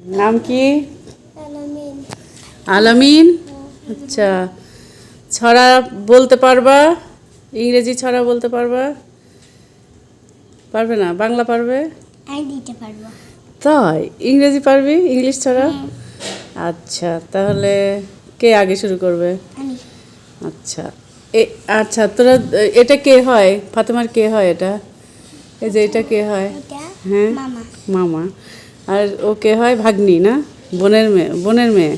নাম কি? আলামিন। আচ্ছা। ছড়া বলতে পারবা? ইংরেজি ছড়া বলতে পারবা? পারবে না? বাংলা পারবে? তাই? ইংরেজি পারবি? ইংলিশ ছড়া? আচ্ছা তাহলে কে আগে শুরু করবে? আচ্ছা। এ আচ্ছা তোরা এটা কে হয়? ফাতেমার কে হয় এটা? এই যে এটা কে হয়? হ্যাঁ? মামা। আর ও কে হয় ভাগ্নি না বোনের মেয়ে বোনের মেয়ে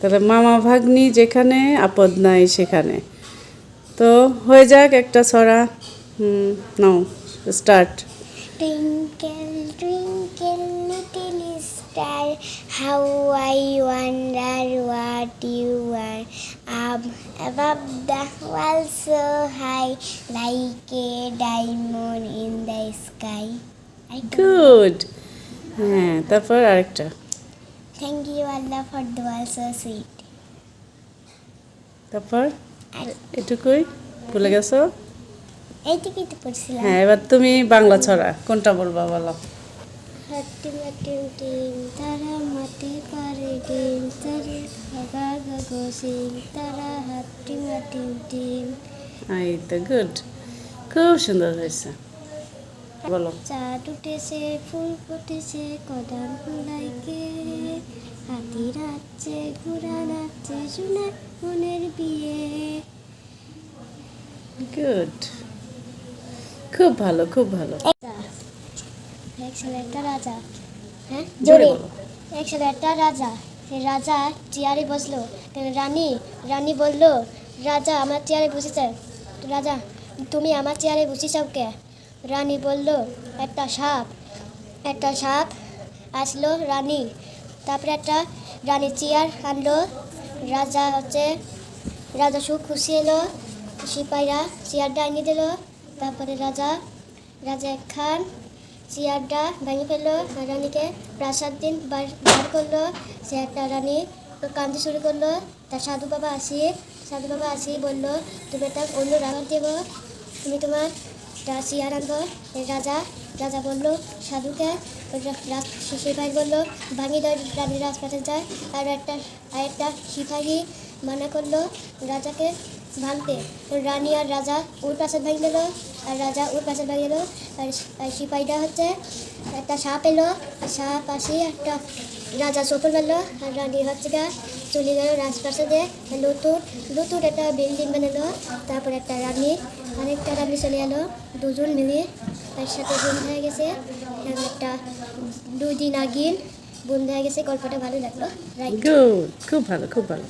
তাহলে মামা ভাগ্নি যেখানে আপদ নাই সেখানে তো হয়ে যাক একটা ছড়া নাও start Twinkle, twinkle, little star, how I wonder what you are. Up above the world so high, like a diamond in the sky. I don't- good হ্যাঁ তারপর আরেকটা। You, Allah, for the world so sweet. তারপর? এটুকুই? ভুলে গেছো? এইটুকুই তো পড়ছিলাম। হ্যাঁ এবার তুমি বাংলা ছড়া কোনটা বলবা বলো? হাট্টি মাটি টিম তারা মাটি পারে ডিম তারে গা গা সিং তারা হাট্টি মাটি ডিম। এই তো গুড। খুব সুন্দর হয়েছে। বলো। চাঁদ উঠেছে ফুল ফুটেছে কদম ফুলাইকে হাতি নাচছে ঘোড়া নাচছে সোনা মনের বিয়ে। গুড খুব ভালো খুব ভালো। একটা রাজা। হ্যাঁ? জোরে একটা রাজা। রাজা চেয়ারে বসল। রানী রানী বলল রাজা আমার চেয়ারে বসেছে। রাজা তুমি আমার চেয়ারে বসেছাও কে? রানী বলল, একটা সাপ একটা সাপ আসলো রানী। তারপরে একটা রানী চেয়ার আনলো। রাজা হচ্ছে, রাজা সুখ খুশি এলো সিপাহীরা চেয়ারটা এনে দিল। তারপরে রাজা রাজা খান চেয়ারটা ভেঙে ফেলল। রানীকে প্রাসাদ দিন বার বার করল। সে একটা রানী কাঁদতে শুরু করল। তার সাধু বাবা আসি সাধু বাবা আসি বলল, তুমি একটা অন্য রাখার দেবো। তুমি তোমার রা- চেয়ার রাজা রাজা বলল, সাধুকে। সিপাহী বলল ভাঙি দেয় রানীর রাজপাটে যায়। আর একটা আর একটা সিপাহী মানা করল রাজাকে ভাঙতে। রানী আর রাজা ওর পাশে ভেঙে দিল, আর রাজা ওর পাশে ভেঙে দিল। আর সিপাহীটা হচ্ছে একটা সাপ এলো। সাপ আসি একটা রাজা সফল পেল আর রানী হচ্ছে গা চলে গেল রাজপ্রাসাদে। নতুন নতুন একটা বিল্ডিং বানালো, তারপর একটা রানী, আরেকটা রানী চলে এলো দুজন মিলে। সাথে বন্ধু হয়ে গেছে। একটা দুদিন আগে বন্ধু হয়ে গেছে। গল্পটা ভালো লাগল। খুব ভালো খুব ভালো।